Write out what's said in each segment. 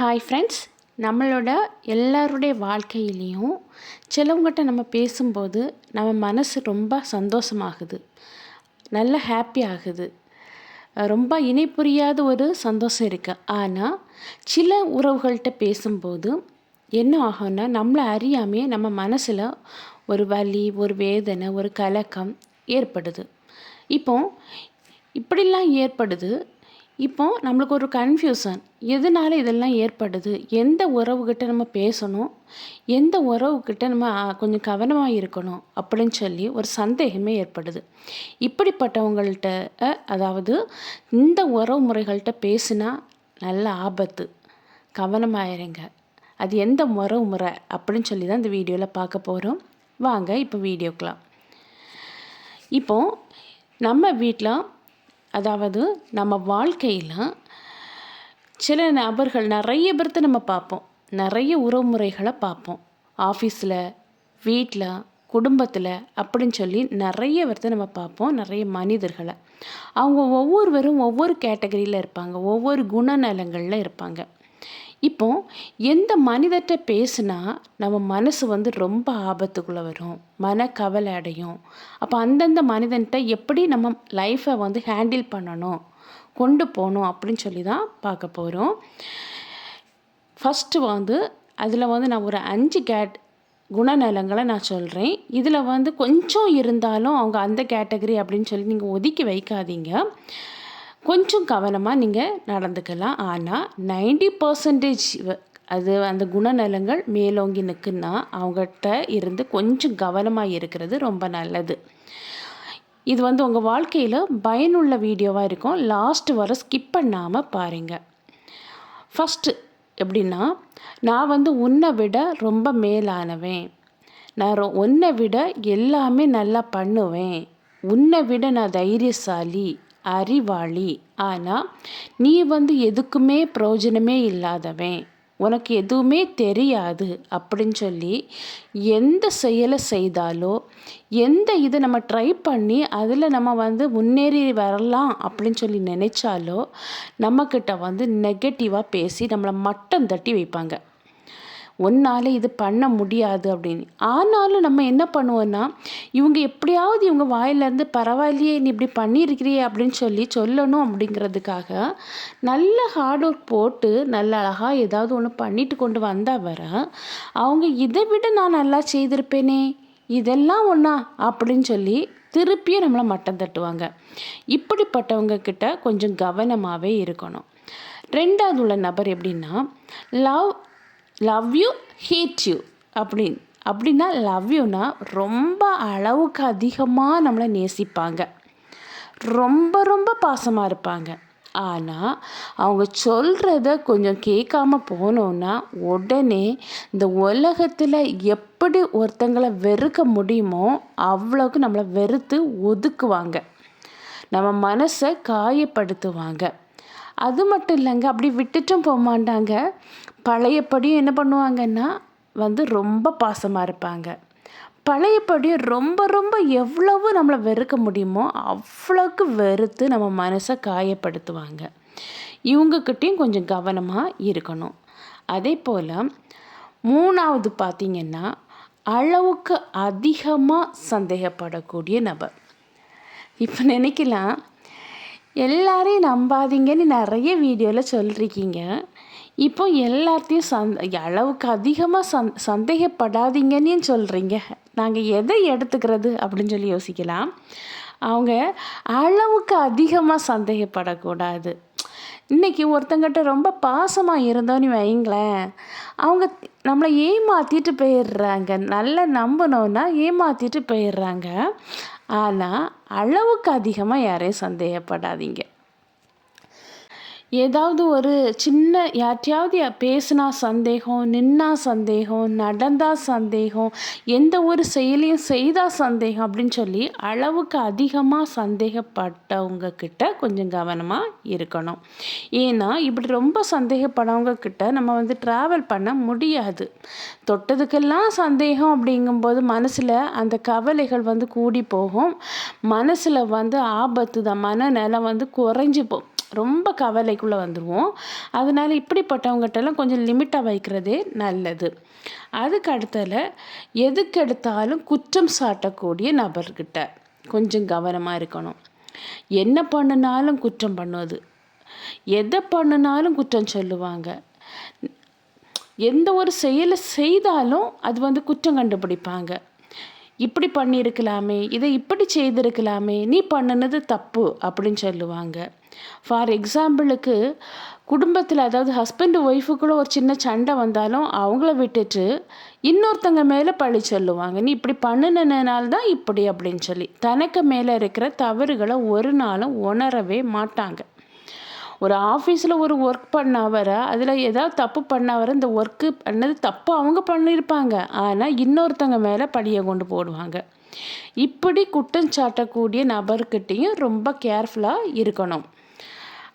Hi friends நம்மளோட எல்லாருடைய வாழ்க்கையிலையும் சிலவங்ககிட்ட நம்ம பேசும்போது நம்ம மனசு ரொம்ப சந்தோஷமாகுது. நல்ல ஹாப்பி ஆகுது. ரொம்ப இணை புரியாத ஒரு சந்தோஷம் இருக்குது ஆனால் சில உறவுகள்கிட்ட பேசும்போது என்ன ஆகும்னா நம்மளை அறியாமே நம்ம மனசில் ஒரு வலி ஒரு வேதனை ஒரு கலக்கம் ஏற்படுது. இப்போ இப்படிலாம் ஏற்படுது இப்போ நம்மளுக்கு ஒரு கன்ஃபியூசன் எதனால இதெல்லாம் ஏற்படுது? எந்த உறவுகிட்ட நம்ம பேசணும்? எந்த உறவுக்கிட்ட நம்ம கொஞ்சம் கவனமாக இருக்கணும்? அப்படின்னு சொல்லி ஒரு சந்தேகமே ஏற்படுது. இப்படிப்பட்டவங்கள்ட்ட அதாவது இந்த உறவு முறைகள்கிட்ட பேசினா நல்ல ஆபத்து. கவனமாயிருங்க அது எந்த உறவு முறை அப்படின்னு சொல்லி தான் இந்த வீடியோவில் பார்க்க போகிறோம் வாங்க இப்போ வீடியோக்கலாம். இப்போது நம்ம வீட்டில் அதாவது நம்ம வாழ்க்கையில் சில நபர்கள் நிறைய பேர்த்த நம்ம பார்ப்போம். நிறைய உறவுமுறைகளை பார்ப்போம். ஆஃபீஸில் வீட்டில் குடும்பத்தில் அப்படின்னு சொல்லி நிறைய பேர்த்த நம்ம பார்ப்போம். நிறைய மனிதர்களை. அவங்க ஒவ்வொருவரும் ஒவ்வொரு கேட்டகரியில் இருப்பாங்க. ஒவ்வொரு குணநலங்களில் இருப்பாங்க. இப்போ எந்த மனிதர்கிட்ட பேசுனா நம்ம மனசு வந்து ரொம்ப ஆபத்துக்குள்ளே வரும் மன கவலை அடையும். அப்போ அந்தந்த மனிதன்கிட்ட எப்படி நம்ம லைஃப்பை வந்து ஹேண்டில் பண்ணணும் கொண்டு போகணும் அப்படின்னு சொல்லி தான் பார்க்க போகிறோம் ஃபஸ்ட்டு வந்து அதில் வந்து நான் ஒரு அஞ்சு கேட் குணநலங்களை நான் சொல்கிறேன் இதில் வந்து கொஞ்சம் இருந்தாலும் அவங்க அந்த கேட்டகரி அப்படின்னு சொல்லி நீங்கள் ஒதுக்கி வைக்காதீங்க. கொஞ்சம் கவனமாக நீங்கள் நடந்துக்கலாம். ஆனால் நைன்டி பர்சன்டேஜ் அது அந்த குணநலங்கள் மேலோங்கி நிற்குன்னா அவங்ககிட்ட இருந்து கொஞ்சம் கவனமாக இருக்கிறது ரொம்ப நல்லது. இது வந்து உங்கள் வாழ்க்கையில் பயனுள்ள வீடியோவாக இருக்கும். லாஸ்ட் வர ஸ்கிப் பண்ணாமல் பாருங்கள் ஃபஸ்ட்டு எப்படின்னா நான் வந்து உன்னை விட ரொம்ப மேலானவேன். நான் ரொ உன்னை விட எல்லாமே நல்லா பண்ணுவேன். உன்னை விட நான் தைரியசாலி. அறிவாளி. ஆனால் நீ வந்து எதுக்குமே பிரயோஜனமே இல்லாதவன். உனக்கு எதுவுமே தெரியாது அப்படின்னு சொல்லி எந்த செயலை செய்தாலோ எந்த இதை நம்ம ட்ரை பண்ணி அதில் நம்ம வந்து முன்னேறி வரலாம் அப்படின்னு சொல்லி நினச்சாலோ நம்மக்கிட்ட வந்து நெகட்டிவாக பேசி நம்மளை மட்டம் தட்டி வைப்பாங்க. உன்னால் இது பண்ண முடியாது அப்படின்னு. ஆனாலும் நம்ம என்ன பண்ணுவோன்னா இவங்க எப்படியாவது இவங்க வாயிலேருந்து பரவாயில்லையே நீ இப்படி பண்ணியிருக்கிறியே அப்படின்னு சொல்லி சொல்லணும் அப்படிங்கிறதுக்காக நல்ல ஹார்ட் ஒர்க் போட்டு நல்ல அழகாக ஏதாவது ஒன்று பண்ணிட்டு கொண்டு வந்தால் வர அவங்க இதை விட நான் நல்லா செய்திருப்பேனே இதெல்லாம் ஒன்றா அப்படின்னு சொல்லி திருப்பியும் நம்மளை மட்டம் தட்டுவாங்க. இப்படிப்பட்டவங்க கிட்ட கொஞ்சம் கவனமாகவே இருக்கணும். ரெண்டாவது உள்ள நபர் எப்படின்னா love love you hate you அப்படின்னு. அப்படின்னா லவ் யூனா ரொம்ப அளவுக்கு அதிகமாக நம்மளை நேசிப்பாங்க. ரொம்ப ரொம்ப பாசமாக இருப்பாங்க. ஆனால் அவங்க சொல்கிறத கொஞ்சம் கேட்காம போனோன்னா உடனே இந்த உலகத்தில் எப்படி ஒருத்தங்களை வெறுக்க முடியுமோ அவ்வளோக்கு நம்மளை வெறுத்து ஒதுக்குவாங்க. நம்ம மனசை காயப்படுத்துவாங்க. அது மட்டும் இல்லைங்க அப்படி விட்டுட்டும் போக மாட்டாங்க. பழையபடியும் என்ன பண்ணுவாங்கன்னா வந்து ரொம்ப பாசமாக இருப்பாங்க. பழையப்படியும் ரொம்ப ரொம்ப எவ்வளவு நம்மளை வெறுக்க முடியுமோ அவ்வளோக்கு வெறுத்து நம்ம மனசை காயப்படுத்துவாங்க. இவங்கக்கிட்டேயும் கொஞ்சம் கவனமாக இருக்கணும். அதே போல் மூணாவது பார்த்திங்கன்னா அளவுக்கு அதிகமாக சந்தேகப்படக்கூடிய நபர். இப்போ நினைக்கலாம் எல்லாரையும் நம்பாதீங்கன்னு நிறைய வீடியோவில் சொல்லிருக்கீங்க. இப்போ எல்லாத்தையும் சந் அளவுக்கு அதிகமாக சந் சந்தேகப்படாதீங்கன்னு சொல்கிறீங்க நாங்கள் எதை எடுத்துக்கிறது அப்படின்னு சொல்லி யோசிக்கலாம். அவங்க அளவுக்கு அதிகமாக சந்தேகப்படக்கூடாது. இன்னைக்கு ஒருத்தங்கிட்ட ரொம்ப பாசமாக இருந்தோன்னு வைங்களேன் அவங்க நம்மளை ஏமாற்றிட்டு போயிடுறாங்க. நல்லா நம்பினோன்னா ஏமாற்றிட்டு போயிடுறாங்க. ஆனால் அளவுக்கு அதிகமாக யாரையும் சந்தேகப்படாதீங்க. ஏதாவது ஒரு சின்ன யார்ட்டையாவது பேசினா சந்தேகம் நின்னா சந்தேகம் நடந்தா சந்தேகம் எந்த ஒரு செயலையும் செய்தா சந்தேகம் அப்படின்னு சொல்லி அளவுக்கு அதிகமாக சந்தேகப்பட்டவங்க கிட்ட கொஞ்சம் கவனமாக இருக்கணும். ஏன்னா இப்படி ரொம்ப சந்தேகப்படவங்க கிட்ட நம்ம வந்து ட்ராவல் பண்ண முடியாது. தொட்டதுக்கெல்லாம் சந்தேகம் அப்படிங்கும்போது மனசில் அந்த கவலைகள் வந்து கூடி போகும். மனசில் வந்து ஆபத்து தான் மனநிலை வந்து குறைஞ்சி போகும் ரொம்ப கவலைக்குள்ளே வந்துடுவோம் அதனால் இப்படிப்பட்டவங்ககிட்டலாம் கொஞ்சம் லிமிட்டாக வைக்கிறதே நல்லது. அதுக்கு அடுத்தல எதுக்கு எடுத்தாலும் குற்றம் சாட்டக்கூடிய நபர்கிட்ட கொஞ்சம் கவனமாக இருக்கணும். என்ன பண்ணினாலும் குற்றம் பண்ணுவது. எதை பண்ணினாலும் குற்றம் சொல்லுவாங்க. எந்த ஒரு செயலை செய்தாலும் அது வந்து குற்றம் கண்டுபிடிப்பாங்க. இப்படி பண்ணியிருக்கலாமே இதை இப்படி செய்திருக்கலாமே நீ பண்ணினது தப்பு அப்படின்னு சொல்லுவாங்க. ஃபார் எக்ஸாம்பிளுக்கு குடும்பத்தில் அதாவது ஹஸ்பண்ட் ஒய்ஃபுக்குள்ள ஒரு சின்ன சண்டை வந்தாலும் அவங்கள விட்டுட்டு இன்னொருத்தங்க மேலே பழி சொல்லுவாங்க. நீ இப்படி பண்ணினனால தான் இப்படி அப்படின்னு சொல்லி. தனக்கு மேலே இருக்கிற தவறுகளை ஒரு நாளும் உணரவே மாட்டாங்க. ஒரு ஆஃபீஸில் ஒரு ஒர்க் பண்ணவரை அதில் ஏதாவது தப்பு பண்ணவரை இந்த ஒர்க்கு பண்ணது தப்பு அவங்க பண்ணியிருப்பாங்க. ஆனால் இன்னொருத்தங்க மேலே பழியை கொண்டு போடுவாங்க. இப்படி குற்றம் சாட்டக்கூடிய நபர்கிட்டையும் ரொம்ப கேர்ஃபுல்லாக இருக்கணும்.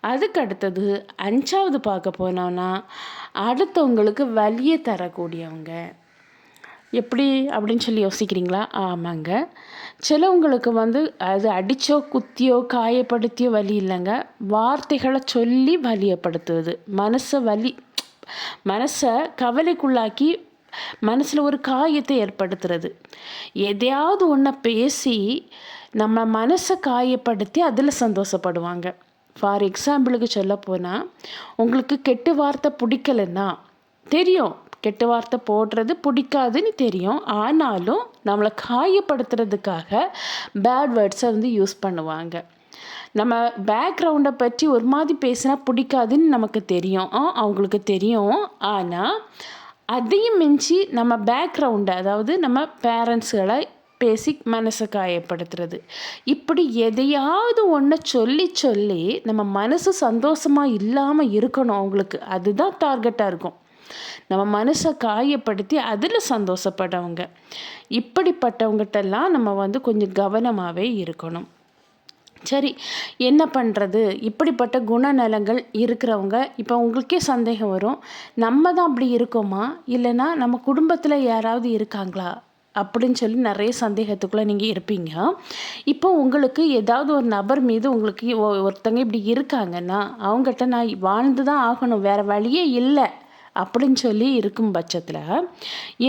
அதுக்கு அடுத்தது அஞ்சாவது பார்க்க போனோம்னா அடுத்தவங்களுக்கு வலியை தரக்கூடியவங்க. எப்படி அப்படின்னு சொல்லி யோசிக்கிறீங்களா? ஆமாங்க. சிலவங்களுக்கு வந்து அது அடித்தோ குத்தியோ காயப்படுத்தியோ வலி இல்லைங்க. வார்த்தைகளை சொல்லி வலியப்படுத்துவது. மனசை வலி மனசை கவலைக்குள்ளாக்கி மனசில் ஒரு காயத்தை ஏற்படுத்துறது. எதையாவது ஒன்றை பேசி நம்ம மனசை காயப்படுத்தி அதில் சந்தோஷப்படுவாங்க. ஃபார் எக்ஸாம்பிளுக்கு சொல்ல போனால் உங்களுக்கு கெட்டு வார்த்தை பிடிக்கலன்னா தெரியும். கெட்ட வார்த்தை போடுறது பிடிக்காதுன்னு தெரியும். ஆனாலும் நம்மளை காயப்படுத்துறதுக்காக பேட் வேர்ட்ஸை வந்து யூஸ் பண்ணுவாங்க. நம்ம பேக்ரவுண்டை பற்றி ஒரு மாதிரி பேசினா பிடிக்காதுன்னு நமக்கு தெரியும். அவங்களுக்கு தெரியும். ஆனால் அதையும் மிஞ்சி நம்ம பேக்ரவுண்டை அதாவது நம்ம பேரண்ட்ஸுகளை பேசி மனசை காயப்படுத்துறது. இப்படி எதையாவது ஒன்று சொல்லி சொல்லி நம்ம மனசு சந்தோஷமாக இல்லாமல் இருக்கணும் அவங்களுக்கு. அதுதான் டார்கெட்டாக இருக்கும். நம்ம மனசை காயப்படுத்தி அதில் சந்தோஷப்படவங்க இப்படிப்பட்டவங்ககிட்டலாம் நம்ம வந்து கொஞ்சம் கவனமாகவே இருக்கணும். சரி என்ன பண்ணுறது இப்படிப்பட்ட குணநலங்கள் இருக்கிறவங்க இப்போ உங்களுக்கே சந்தேகம் வரும். நம்ம தான் அப்படி இருக்கோமா? இல்லைன்னா நம்ம குடும்பத்தில் யாராவது இருக்காங்களா? அப்படின்னு சொல்லி நிறைய சந்தேகத்துக்குள்ளே நீங்கள் இருப்பீங்க. இப்போ உங்களுக்கு ஏதாவது ஒரு நபர் மீது உங்களுக்கு ஒருத்தங்க இப்படி இருக்காங்கன்னா அவங்ககிட்ட நான் வாழ்ந்து தான் ஆகணும். வேறு வழியே இல்லை. அப்படின்னு சொல்லி இருக்கும் பட்சத்தில்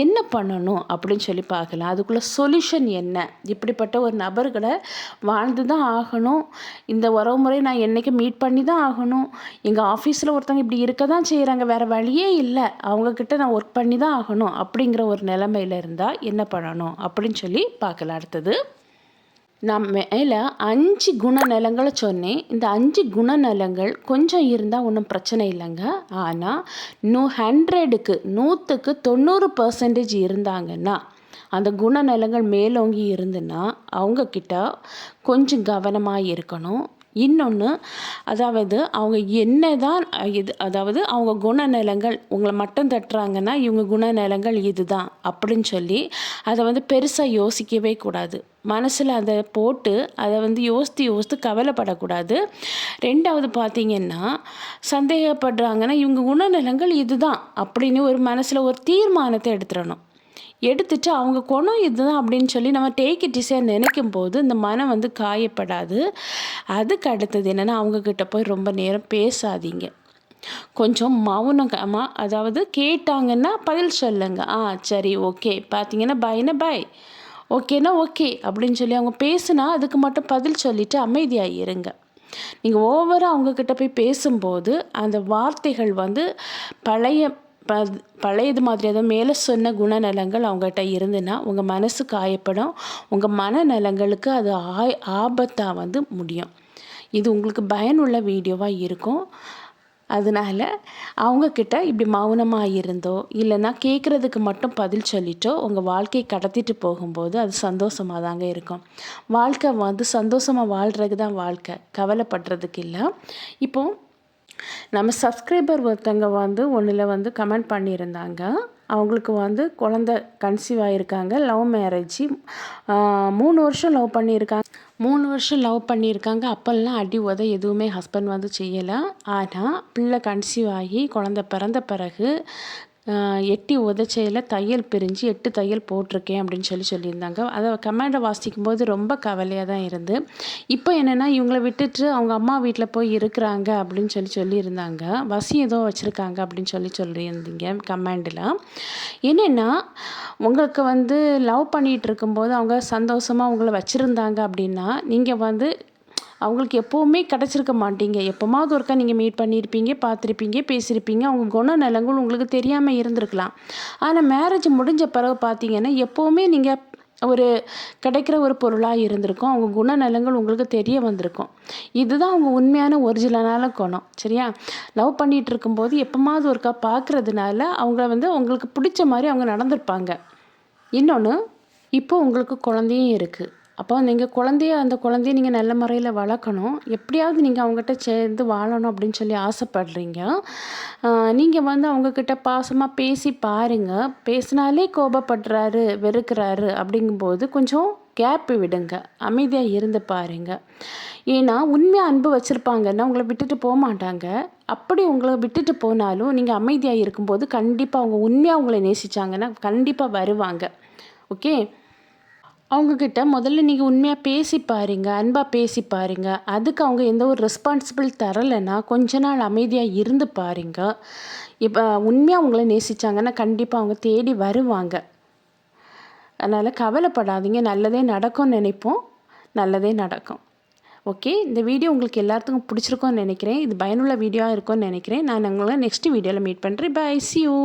என்ன பண்ணணும் அப்படின்னு சொல்லி பார்க்கலாம். அதுக்குள்ளே சொல்யூஷன் என்ன? இப்படிப்பட்ட ஒரு நபர்களை வாழ்ந்து தான் ஆகணும். இந்த உறவுமுறை நான் என்றைக்கு மீட் பண்ணி தான் ஆகணும். எங்கள் ஆஃபீஸில் ஒருத்தவங்க இப்படி இருக்க தான் செய்கிறாங்க வேறு வழியே இல்லை. அவங்கக்கிட்ட நான் ஒர்க் பண்ணி தான் ஆகணும் அப்படிங்கிற ஒரு நிலமையில் இருந்தால் என்ன பண்ணணும் அப்படின்னு சொல்லி பார்க்கலாம். அடுத்தது நான் மேலே அஞ்சு குணநலங்களை சொன்னேன். இந்த அஞ்சு குணநலங்கள் கொஞ்சம் இருந்தால் ஒன்றும் பிரச்சனை இல்லைங்க. ஆனால் நூ ஹண்ட்ரடுக்கு நூற்றுக்கு தொண்ணூறு பர்சன்டேஜ் இருந்தாங்கன்னா அந்த குணநலங்கள் மேலோங்கி இருந்துன்னா அவங்கக்கிட்ட கொஞ்சம் கவனமாக இருக்கணும். இன்னொன்று அதாவது அவங்க என்ன தான் இது அதாவது அவங்க குணநலங்கள் உங்களை மட்டும் தட்டுறாங்கன்னா இவங்க குணநலங்கள் இது தான் அப்படின்னு சொல்லி அதை வந்து பெருசாக யோசிக்கவே கூடாது. மனசில் அதை போட்டு அதை வந்து யோசித்து யோசித்து கவலைப்படக்கூடாது. ரெண்டாவது பார்த்திங்கன்னா சந்தேகப்படுறாங்கன்னா இவங்க குணநலங்கள் இதுதான் அப்படின்னு ஒரு மனசில் ஒரு தீர்மானத்தை எடுத்துடணும். எடுத்துட்டு அவங்க குணம் இதுதான் அப்படின்னு சொல்லி நம்ம டேக் இட் இஸியாக நினைக்கும் போது இந்த மனம் வந்து காயப்படாது. அதுக்கு அடுத்தது என்னென்னா அவங்கக்கிட்ட போய் ரொம்ப நேரம் பேசாதீங்க. கொஞ்சம் மௌனமா அதாவது கேட்டாங்கன்னா பதில் சொல்லுங்க. ஆ சரி ஓகே பார்த்தீங்கன்னா பாய்னா பாய் ஓகேனா ஓகே அப்படின்னு சொல்லி அவங்க பேசுனா அதுக்கு மட்டும் பதில் சொல்லிவிட்டு அமைதியாக இருங்க நீங்கள் ஓவராக அவங்கக்கிட்ட போய் பேசும்போது அந்த வார்த்தைகள் வந்து பழைய ப பழையது மாதிரி ஏதோ மேலே சொன்ன குணநலங்கள் அவங்ககிட்ட இருந்துன்னா உங்கள் மனசு காயப்படும். உங்கள் மனநலங்களுக்கு அது ஆய் ஆபத்தாக வந்து முடியும். இது உங்களுக்கு பயனுள்ள வீடியோவாக இருக்கும். அதனால் அவங்கக்கிட்ட இப்படி மௌனமாக இருந்தோ இல்லைன்னா கேட்குறதுக்கு மட்டும் பதில் சொல்லிட்டோ உங்கள் வாழ்க்கையை கடத்திட்டு போகும்போது அது சந்தோஷமாக தாங்க இருக்கும். வாழ்க்கை வந்து சந்தோஷமாக வாழ்கிறதுக்கு தான் வாழ்க்கை. கவலைப்படுறதுக்கு இல்லை. இப்போது நம்ம சப்ஸ்கிரைபர் ஒருத்தங்க வந்து ஒன்றில் வந்து கமெண்ட் பண்ணியிருந்தாங்க. அவங்களுக்கு வந்து குழந்த கன்சீவ் ஆகிருக்காங்க லவ் மேரேஜ் மூணு வருஷம் லவ் பண்ணியிருக்காங்க. மூணு வருஷம் லவ் பண்ணியிருக்காங்க. அப்போல்லாம் அடி உத எதுவுமே ஹஸ்பண்ட் வந்து செய்யலை. ஆனால் பிள்ளை கன்சீவ் ஆகி குழந்த பிறந்த பிறகு எட்டி உதச்சையில் தையல் பிரிஞ்சு எட்டு தையல் போட்டிருக்கேன் அப்படின்னு சொல்லி சொல்லியிருந்தாங்க. அதை கமாண்டை வாசிக்கும் போது ரொம்ப கவலையாக தான் இருந்து. இப்போ என்னென்னா இவங்களை விட்டுட்டு அவங்க அம்மா வீட்டில் போய் இருக்கிறாங்க அப்படின்னு சொல்லி சொல்லியிருந்தாங்க. வசி ஏதோ வச்சுருக்காங்க அப்படின்னு சொல்லி சொல்லியிருந்தீங்க கமாண்டில் என்னென்னா உங்களுக்கு வந்து லவ் பண்ணிகிட்டு இருக்கும்போது அவங்க சந்தோஷமாக உங்களை வச்சுருந்தாங்க அப்படின்னா நீங்கள் வந்து அவங்களுக்கு எப்போவுமே கிடச்சிருக்க மாட்டீங்க. எப்போமாவது ஒருக்கா நீங்கள் மீட் பண்ணியிருப்பீங்க பார்த்துருப்பீங்க பேசியிருப்பீங்க அவங்க குணநலங்கள் உங்களுக்கு தெரியாமல் இருந்திருக்கலாம். ஆனால் மேரேஜ் முடிஞ்ச பிறகு பார்த்தீங்கன்னா எப்போவுமே நீங்கள் ஒரு கிடைக்கிற ஒரு பொருளாக இருந்திருக்கும். அவங்க குணநலங்கள் உங்களுக்கு தெரிய வந்திருக்கும். இதுதான் அவங்க உண்மையான ஒரிஜினலான குணம். சரியா? லவ் பண்ணிகிட்டு இருக்கும்போது எப்போமாவது ஒருக்கா பார்க்குறதுனால அவங்க வந்து உங்களுக்கு பிடிச்ச மாதிரி அவங்க நடந்திருப்பாங்க. இன்னொன்று இப்போ உங்களுக்கு குழந்தையும் இருக்குது அப்போ நீங்கள் குழந்தைய அந்த குழந்தைய நீங்கள் நல்ல முறையில் வளர்க்கணும். எப்படியாவது நீங்கள் அவங்ககிட்ட சேர்ந்து வாழணும் அப்படின்னு சொல்லி ஆசைப்படுறீங்க. நீங்கள் வந்து அவங்கக்கிட்ட பாசமாக பேசி பாருங்கள் பேசினாலே கோபப்படுறாரு வெறுக்கிறாரு அப்படிங்கும்போது கொஞ்சம் கேப்பு விடுங்க. அமைதியாக இருந்து பாருங்க. ஏன்னா உண்மையாக அன்பு வச்சுருப்பாங்கன்னா உங்களை விட்டுட்டு போக மாட்டாங்க. அப்படி உங்களை விட்டுட்டு போனாலும் நீங்கள் அமைதியாக இருக்கும்போது கண்டிப்பாக அவங்க உண்மையாக உங்களை நேசிச்சாங்கன்னா கண்டிப்பாக வருவாங்க. ஓகே? அவங்கக்கிட்ட முதல்ல நீங்கள் உண்மையாக பேசி பாருங்க அன்பாக பேசி பாருங்க. அதுக்கு அவங்க எந்த ஒரு ரெஸ்பான்சிபிள் தரலைன்னா கொஞ்ச நாள் அமைதியாக இருந்து பாருங்க. இப்போ உண்மையாக உங்களை நேசித்தாங்கன்னா கண்டிப்பாக அவங்க தேடி வருவாங்க. அதனால் கவலைப்படாதீங்க நல்லதே நடக்கும்னு நினைப்போம் நல்லதே நடக்கும். ஓகே இந்த வீடியோ உங்களுக்கு எல்லாத்துக்கும் பிடிச்சிருக்கோன்னு நினைக்கிறேன். இது பயனுள்ள வீடியோவாக இருக்கும்னு நினைக்கிறேன். நான் உங்களை நெக்ஸ்ட் வீடியோவில் மீட் பண்ணுறேன் பை சி யூ